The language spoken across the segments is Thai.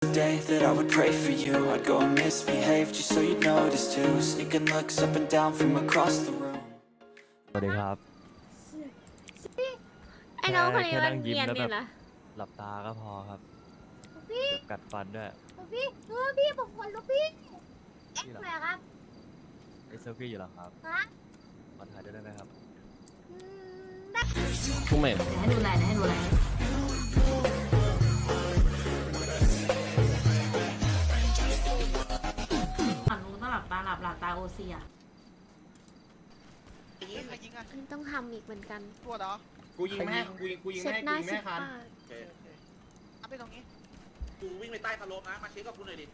the day that I would pray for you I'd go and misbehave just so you'd notice too Sneaking looks up and down from across the room สวัสดีครับ ไอ้น้องคนนี้แค่มันั่นงยิ้มเนียนแล้วเนี่แบบยนะหลับตาก็พอครับพี่เดี๋ยวกัดฟันด้วย พี่เออพี่ผมขนลุกพี่เอ็กพี่ซ์เหรอแหละครับไอเซลฟี่อยู่เหรอครับฮะขอถ่ายด้วยได้ไหมครับ อืมได้ผู้เหม็นให้ดูแลให้ดูแลฝั่ง ลับตาหลับหลับตาโอเซียยิงใครยิงอะนี่ต้องทำอีกเหมือนกัน ตัวเหรอกูยิงแม่กูยิงกูยิงเช็ดแม่หน้ากูยิงเช็แม่ดคันปากโอเคโอเคเอาไปตรงนี้กูวิ่งไปใต้สโลปนะ มาเช็คกับกูหน่อยดิ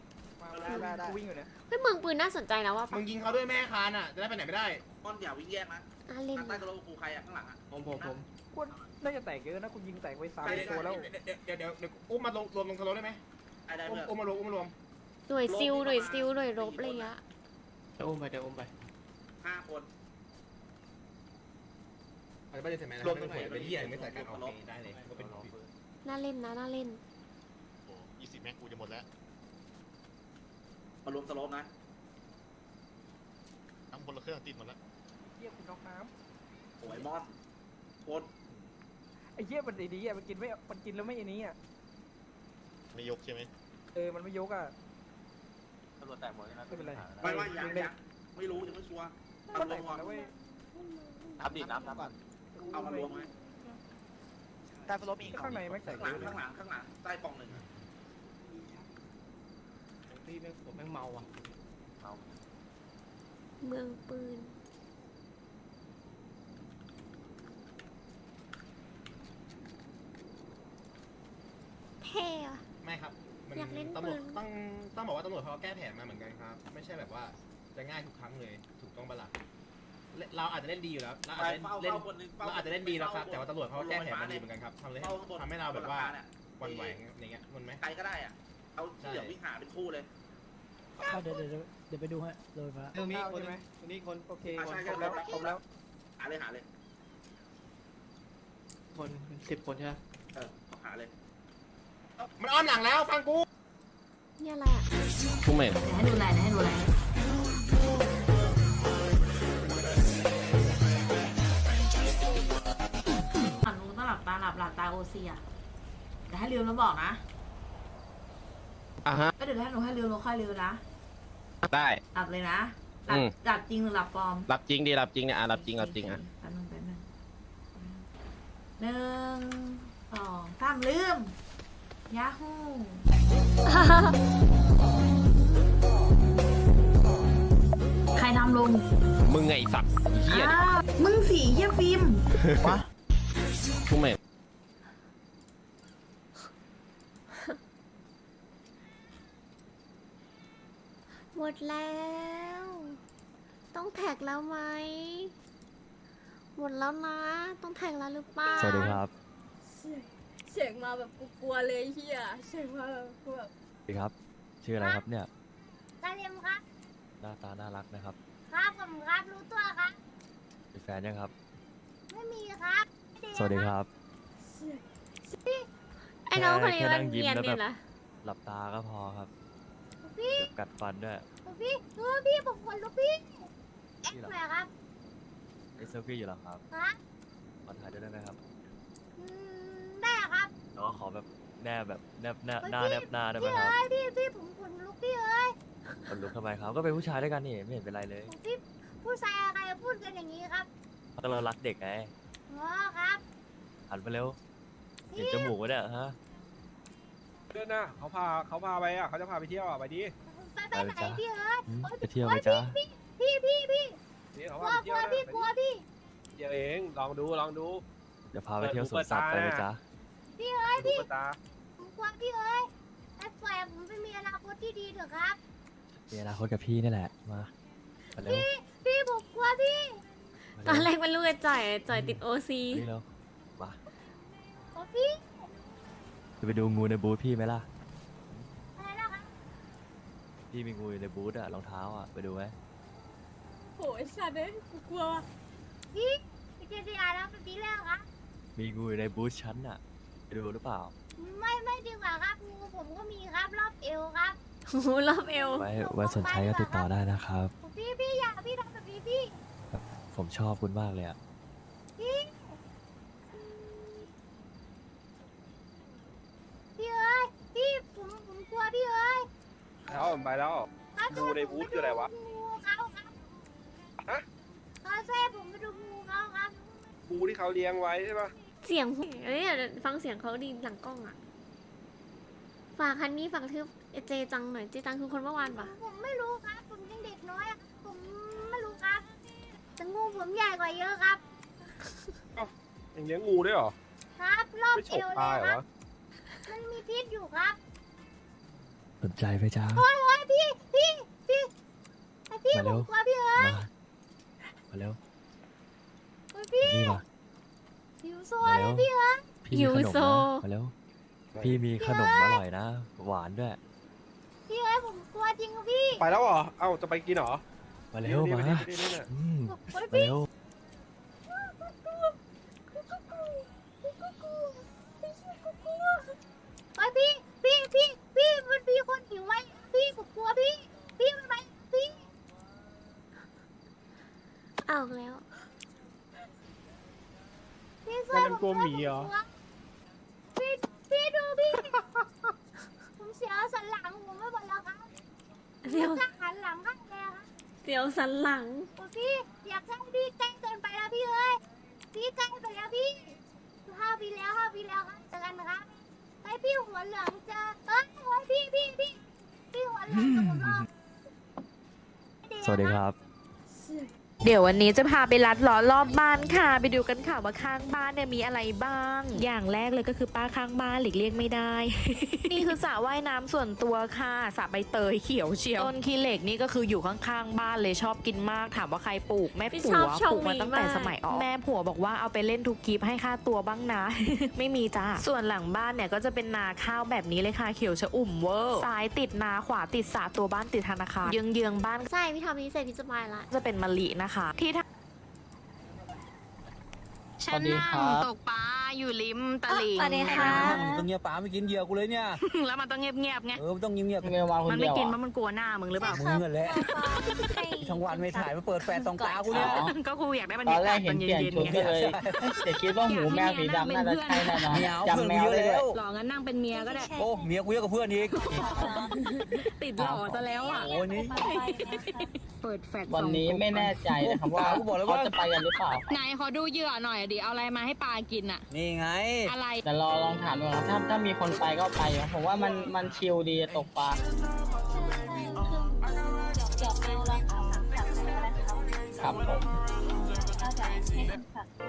ได้ได้ได้ กูวิ่งอยู่เนี่ยเฮ้ยเมืองปืนน่าสนใจนะว่ามึปะงยิงเขาด้วยแม่คันอะ จะได้ไปไหนไม่ได้ ม่อนอย่าวิ่งแยกนะน่าเล่นทางใต้นะสโลปกูใครอะข้างหลังอะผมผมผมกูน่าจะแตกเยอะนะกูยิงแตกไว้สามเดี๋ยวตัวแล้วเดี๋ยวเดี๋ยวเดี๋ยวอุ้มมาลงรวมลงทะเลได้ไหมไอ้ได้อุ้มเพื่อนอุ้มมารวมอุ้มมารวมหน่วยซิลหน่วยซิลหน่วยรบอะไรเงี้ย เดี๋ยวอุ้มไปเดี๋ยวอุ้มไป ห้าคนอาจจะไม่ได้ใส่แมสรวมตรงไหนเป็นเหี้ยไม่ใส่กันโอเคได้เลยก็เป็นน่าเล่นนะน่าเล่น โอ้ยี่สิบแม็กกูจะหมดแล้วมารวมสโลปนะทั้งบนละเครื่องติดหมดแล้วเหี้ยกูน็อกน้โอ้ยมอนโคตรำไอ้เหี้ยมันไอ้ดีอะมันกินไม่มันกินแล้วไม่ไอ้นี้อะไม่ยกใช่ไหมเออมันไม่ยกอะตำรวจแตกหมดแล้วไม่เป็นไร ไม่ว่าอย่างยิงได้ยังไม่รู้ยังไม่ชัวร์ก็แตกหมดแล้วเว้ยนับดินับนับก่อนเอามารวมไหมได้ฟลอมีอีกข้างในแม่งแตกข้างหเยลังอะข้างหลังข้างหลังใต้ปล่องหนึ่งอะพี่แม่งผมแม่งเมาอะเมืองปืน เท่อะไม่ครับมัน อยากเล่นตำรวจปืนต้องต้องบอกว่าตำรวจเขาแก้แผนมาเหมือนกันครับ ไม่ใช่แบบว่าจะง่ายทุกครั้งเลยถูกต้องปะล่ะเล่นเราอาจจะเล่นดีอยู่แล้วเราอาจไปจะเฝ้าเล่นเฝ้าคนหนึงฝ้เราอาจจะเล่นดีแล้วครับฝ้แต่ว่าตำรวจเขาแก้แผนมาดีเหมือนกันครับทำเลยเฝ้าข้างบน ทำให้เราแบบว่าเนี่ยหวันไหวอย่างเงี้ยมันไหมใครก็ได้อะเอาที่เหลือวิ่งหาเป็นคู่เลย เดี๋ยวเดี๋ยวเดี๋ยวไปดูฮะเลยมา ตรงนี้คนใช่ไหมตรงนี้คนโอเคอะใช่ครบแล้วใช่ครบแล้วหาเลยหาเลย คนสิบคนใช่ไหมเออหาเลย มันอ้อมหลังแล้วฟังกู นี่อะไรอะผู้เหม็นให้ดูแลให้ดูแลฝั่งนู้นต้องหลับตาหลับหลับตาโอเซียเดี๋ยวให้ลืมแล้วบอกนะอะฮะ ก็เดี๋ยวให้หนูให้ลืมเราค่อยลืมนะได้ หลับเลยนะหลับอืม หลับจริงหรือหลับปลอมรับจริงดิรับจริงเนี่ยอะรับจริงรับจริงอะ แป๊บนึงแป๊บนึงหนึ่งสองสามลืมยาฮู ใครทำลุงมึงไงสัตว์เหี้ยอ้าวมึงสีเยี่ยฟิล์มผู้เหม็นหมดแล้ว ต้องแท็กแล้วไหม หมดแล้วนะ ต้องแท็กแล้วหรือเปล่า สวัสดีครับ เสียงมาแบบกูกลัวเลยเฮียเสียงมาแบบกูแบบสวัสดีครับ ชื่ออะไรครับเนี่ยกาเลมครับ หน้าตาน่ารักนะครับ ครับผมครับรู้ตัวครับ มีแฟนยังครับ ไม่มีครับไม่สวัสดีครับ ไอ้น้องคนนี้แค่มันั่นงยิ้มเนียนแล้วเนี่แบบยนะหลับตาก็พอครับ พี่เดี๋ยวกัดฟันด้วย พี่เออพี่ผมขนลุกพี่เอ็กพี่ซ์เหรอ แหละครับไอเซลฟี่อยู่เหรอครับฮะขอถ่ายด้วยได้ไหมครับ อืมได้ครับ แล้วก็ขอแบบแนบแบบแนบหน้าเฮ้ยหน้าพี่แนบหน้าได้ไหมพี่ครับเอ้ยพี่พี่ผมขนลุกพี่เอ้ยคนลุกทำไมครับ ก็เป็นผู้ชายด้วยกันนี่ไม่เห็นเป็นไรเลยพี่ผู้ชายอะไรพูดกันอย่างนี้ครับก็เรารักเด็กไงอ๋อครับหันไปเร็วเห็นจมูกไว้เนี่ยฮะเดินนะเขาพาเขาพาไปอะเขาจะพาไปเที่ยวอะไปดิไปไปไหนพี่เอ้ยหืมโอ๊ยไปเที่ยวไหมจ๊ะพี่พี่พี่พี่นี่เขากลัพาวไปกเที่ลัยววนะพี่กลัวพี่เดี๋ยวเองลองดูลองดู เดี๋ยวพาไปเที่ยวสวนสัตว์ไปไหมจ๊ะ พี่เอ้ยดูพี่กระตาผมกลัวพี่เอ้ยไอ้ปล่อยผมไปมีอนาคตที่ดีเถอะครับ มีอนาคตกับพี่นี่แหละ มามาเร็วพี่ผมกลัวพี่มาตอนแรเร็วกมันลูกไอ้จ่อยจ่อยติดโอซีนี่เร็วมาขอพี่จะไปดูงูในบูธพี่ไหมล่ะ อะไรนะครับพี่มีงูอยู่ในบูธอะรองเท้าอะไปดูไหมโหยสัตว์เลยกูกลัวพี่พี่เจดีอาร์แล้วเป็นปีแล้วครับมีงูอยู่ในบูธชั้นอะ ไปดูหรือเปล่า ไม่ไม่ดีกว่าครับงูผมก็มีครับรอบเอวครับโอ้โหรอบเอว ไว้ไว้สนใจก็ติดต่อได้นะครับ พี่พี่อย่าพี่ทำแบบนี้พี่ผมชอบคุณมากเลยอะพี่พี่เอ้ยพี่ผมผมกลัวพี่เอ้ยแล้วไปแล้วดูในบูธคืออะไรวะ งูเขาครับฮะเขาแซ่ผมไปดูงูเขาครับบูที่เขาเลี้ยงไว้ใช่ปะ เสียงเอ้ยเดี๋ยวฟังเสียงเขาดีหลังกล้องอะฝากคันนี้ฝากทืบเจจังหน่อยเจจังคือคนเมื่อวานปะผมไม่รู้ครับ ผมยังเด็กน้อยอะผมไม่รู้ครับแต่งูผมใหญ่กว่าเยอะครับยังเลี้ยงงูด้วยเหรอ ครับรอบไม่ฉเอกวเลตายยเหรคอรับวะมันมีพิษอยู่ครับสนใจไหมจ๊ะ โอ้ยโอ้ยพี่พี่พี่ไอพี่มาผเร็ว มกลัวพี่เอ้ยมา มาเร็วโอ้ยพี่นี่มาหิวโซ เลยพี่เอ้ยพี่มีขนมนะมาเร็วพี่มีขนมอร่อยนะ หวานด้วย พี่เอ้ยผมกลัวจริงครับพี่ไปแล้วเหรอ เอ้า จะไปกินเหรอมาเร็วนี่มานี่นี่นี่นี่อืมโอ้ยมาพี่เร็วไอยพี่พี่พี่พี่มันมีคนหิวไว้พี่ผมกลัวพี่ พี่มันไปพี่ เอาแล้ว พี่ช่วยผมด้วยผมกลัวพี่พี่ดูพี่ ผมเสียวสันหลังผมไม่หมดแล้วครับเดี๋ยวถ้าหันหลังข้างเลยครับเดี๋ยวสันหลัง โอ้ยพี่อยากให้พี่ใกล้เกินไปแล้วพี่เอ้ยพี่ใกล้ไปแล้วพี่ห้าปีแล้วห้าปีแล้วครับเจอกันนะครับไอพี่หัวเหลืองจะเอ้ยโอ้ยพี่พี่พี่พี่หัวเหลืองจะผมรอบสวัสดีครับ เดี๋ยววันนี้จะพาไปลัดล้อรอบบ้านค่ะ ไปดูกันค่ะว่าข้างบ้านเนี่ยมีอะไรบ้าง อย่างแรกเลยก็คือป้าข้างบ้านหลีกเลี่ยงไม่ได้ นี่คือสระว่ายน้ำส่วนตัวค่ะสระใบเตยเขียวเชียวต้นขี้เหล็กนี่ก็คืออยู่ข้างๆบ้านเลยชอบกินมาก ถามว่าใครปลูกแม่พี่ผัชอวบช่องปลูกมานี้ตั้งแต่มากสมัยออกแม่ผัวบอกว่าเอาไปเล่นทุกกิฟให้ค่าตัวบ้างนะ ไม่มีจ้าส่วนหลังบ้านเนี่ยก็จะเป็นนาข้าวแบบนี้เลยค่ะเขียวชะอุ่มเวอร์ซ้ายติดนาขวาติดสระตัวบ้านติดธนาคารเยื้องๆบ้านใช่พี่ทำนี้เสร็จพี่สบายละจะเป็นมะลินะคะที่ทฉันนั่งตกปลาอยู่ริมตลิ่ง สวัสดีค่ะตรงเงี้ยป๋าไม่กินเหยื่อกูเลยเนี่ย แล้วมันต้องเงียบๆไง เออมันต้องเงียบมันไม่กินเพราะมันกลัวหน้ามึงหรือเปล่าๆมึงเงินแหละทั้งวันไม่ถ่ายมาเปิดแฟนตองตากูเนี่ยก็กูอยากได้บรรยากาศตอนเย็นๆไงแต่คิดว่าหูแมวสีดำน่าจะใช่แน่นอนเมียเอาเพื่อนกูเยอะเลยแล้วหล่องั้นนั่งเป็นเมียก็ได้ โอ้เมียกูเยอะกว่าเพื่อนอีกติดหล่อซะแล้วอะโอ้ยนี่เปิดแฟลชวันนี้ไม่แน่ใจนะครับว่ากูบอกแล้วว่าจะไปกันหรือเปล่า ไหนขอดูเหยื่อหน่อยดิเอาอะไรมาให้ปลากินอะนี่ไง อะไรแต่รอลองถามดูนะถ้าถ้ามีคนไปก็ไปผมว่ามันมันชิลดีตกปลาครับผม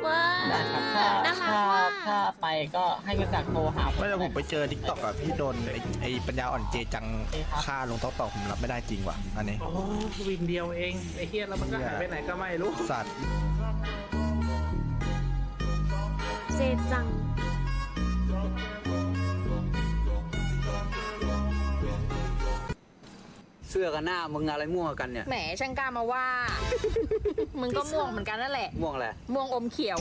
ว้าได้ครับถ้าน่ารักถ้าว่ะถ้าไปก็ให้รู้จักโทรหาไม่แต่ผมไปเจอทิกตอกอะพี่โดนไอ้ไอ้ปัญญาอ่อนเจจังครับฆ่าลงต๊อกตอกผมรับไม่ได้จริงว่ะอันนี้ โอ้วิ่งเดียวเองไอ้เฮียแล้วมันก็หายไปไหนก็ไม่รู้ สัตว์ เจจัง สื้อกับหน้ามึงอะไรม่วงกันเนี่ย แหมช่างกล้ามาว่า มึงก็ม่วงเหมือนกันนั่นแหละ ม่วงอะไรม่วงอมเขียว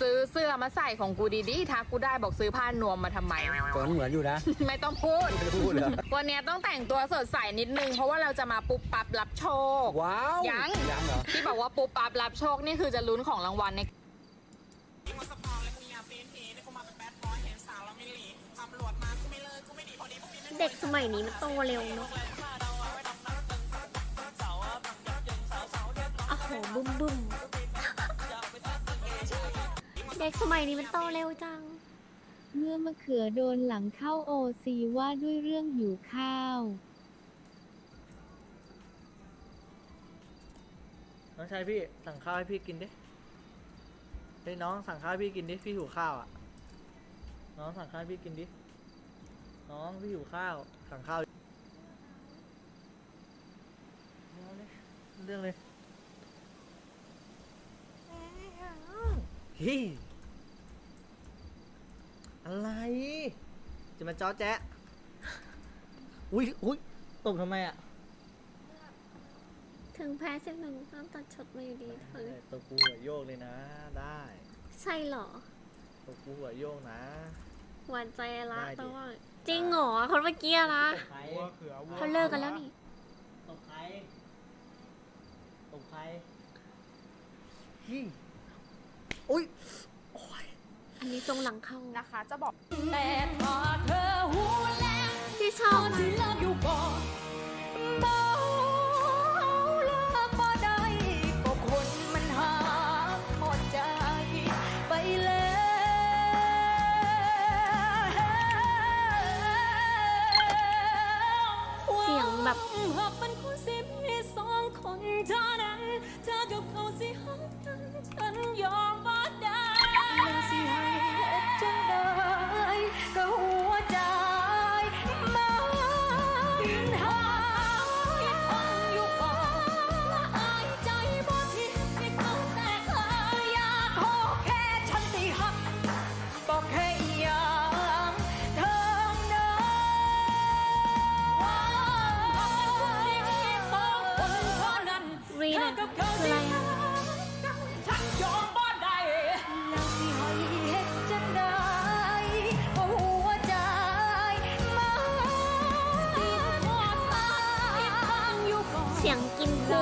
ซื้อเสื้อมาใส่ของกูดีๆทักกูได้บอกซื้อผ้านวมมาทำไมก็เหมือนอยู่นะ ไม่ต้องพูด ไม่พูดเหรอ วันเนี้ยต้องแต่งตัวสดใสนิดนึง เพราะว่าเราจะมาปุ๊บปั๊บรับโชค ว้าวยัง ยังเหรอ ที่บอกว่าปุ๊บปั๊บรับโชคนี่คือจะลุ้นของรางวัลในเด็กสมัยนี้มันโตเร็วเนาะ หบุ้มบุ้มเด็กสมัยนี้มันโตเร็วจัง เมื่อมะเขือโดนหลังเข้าโอซีว่าด้วยเรื่องหิวข้าวน้องชายพี่สั่งข้าวให้พี่กินดิเฮ้ยน้องสั่งข้าวให้พี่กินดิพี่หิวข้าวอะ น้องสั่งข้าวให้พี่กินดิ น้องพี่หิวข้าว สั่งข้าวเอาเลยเรื่องเลย เฮ้ยอะไร จะมาจ้อแจ๊ะอุ้ยอุ้ยตบทำไมอะถึงแพ้เส้นหนึ่งต้องตัดช็อตมาอยู่ดีเธอเลยตัวกูหัวโยกเลยนะ ได้ใช่เหรอตัวกูหัวโยกนะ หวานใจละได้ดิ แต่ว่าจริงเหรอคนเมื่อกี้อะนะใครเขาเลิกกันแล้วนี่ตบใครตบใคร ยิ่งอุ้ยอันนี้ตรงหลังเข้านะคะ จะบอกแต่พอเธอหูแล้วที่ชอบ ที่เลิกอยู่ก่อน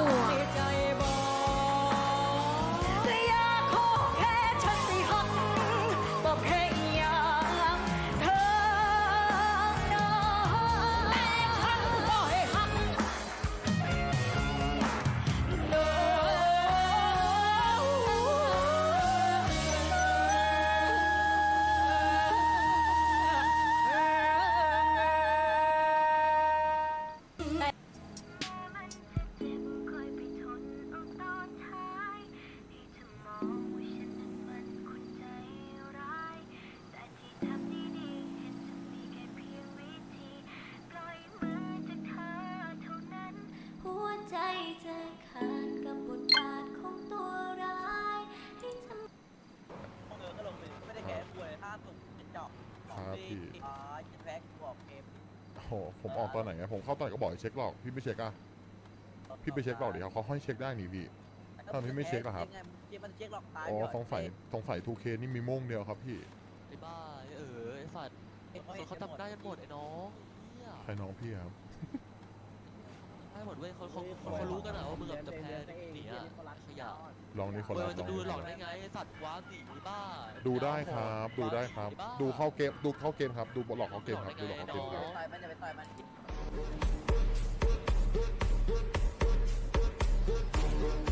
กิ พี่อ่าจะแพ็กบอกเกมโอ้โหผมออกตอนไหนไงผมเข้าตอนไหนก็บอกให้เช็คหรอกพี่ไม่เช็คอะพี่ไปเช็คหรอกเดี๋ยวเขาให้เช็คได้นี่พี่ ถ้าพี่ไม่เช็คอะครับ เกมมันเช็คหรอกตายอ๋อสงสัยสงสัย 2K นี่มีโม่งเดียวครับพี่ไอ้บ้าเออไอ้สัตว์เขาทำได้กันหมดไอ้น้องเนี่ยใครน้องพี่ครับ ได้หมดเว้ยเขาเขาเขารู้กันอะว่ามึงแบบจะแพ้หนีอะขยะลองนี่คนเว้ยละมันจะดูหลอกได้ไงไอ้สัตว์ว้าหนีบ้าดูได้ครับ ดูได้ครับ ดูเข้าเกม ดูเข้าเกมครับ ดูบอลหลอกเข้าเกมครับ ดูหลอกเข้าเกมครับ ต่อยมันจะไปต่อยมัน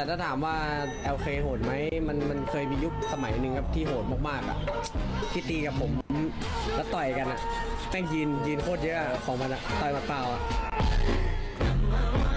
แต่ถ้าถามว่า LK โหดไหมมันมันเคยมียุคสมัยหนึ่งครับที่โหดมากๆอะที่ตีกับผมแล้วต่อยกันอะแม่งยืนยืนโคตรเยอะอะของมันอะต่อยมาเปล่าอะ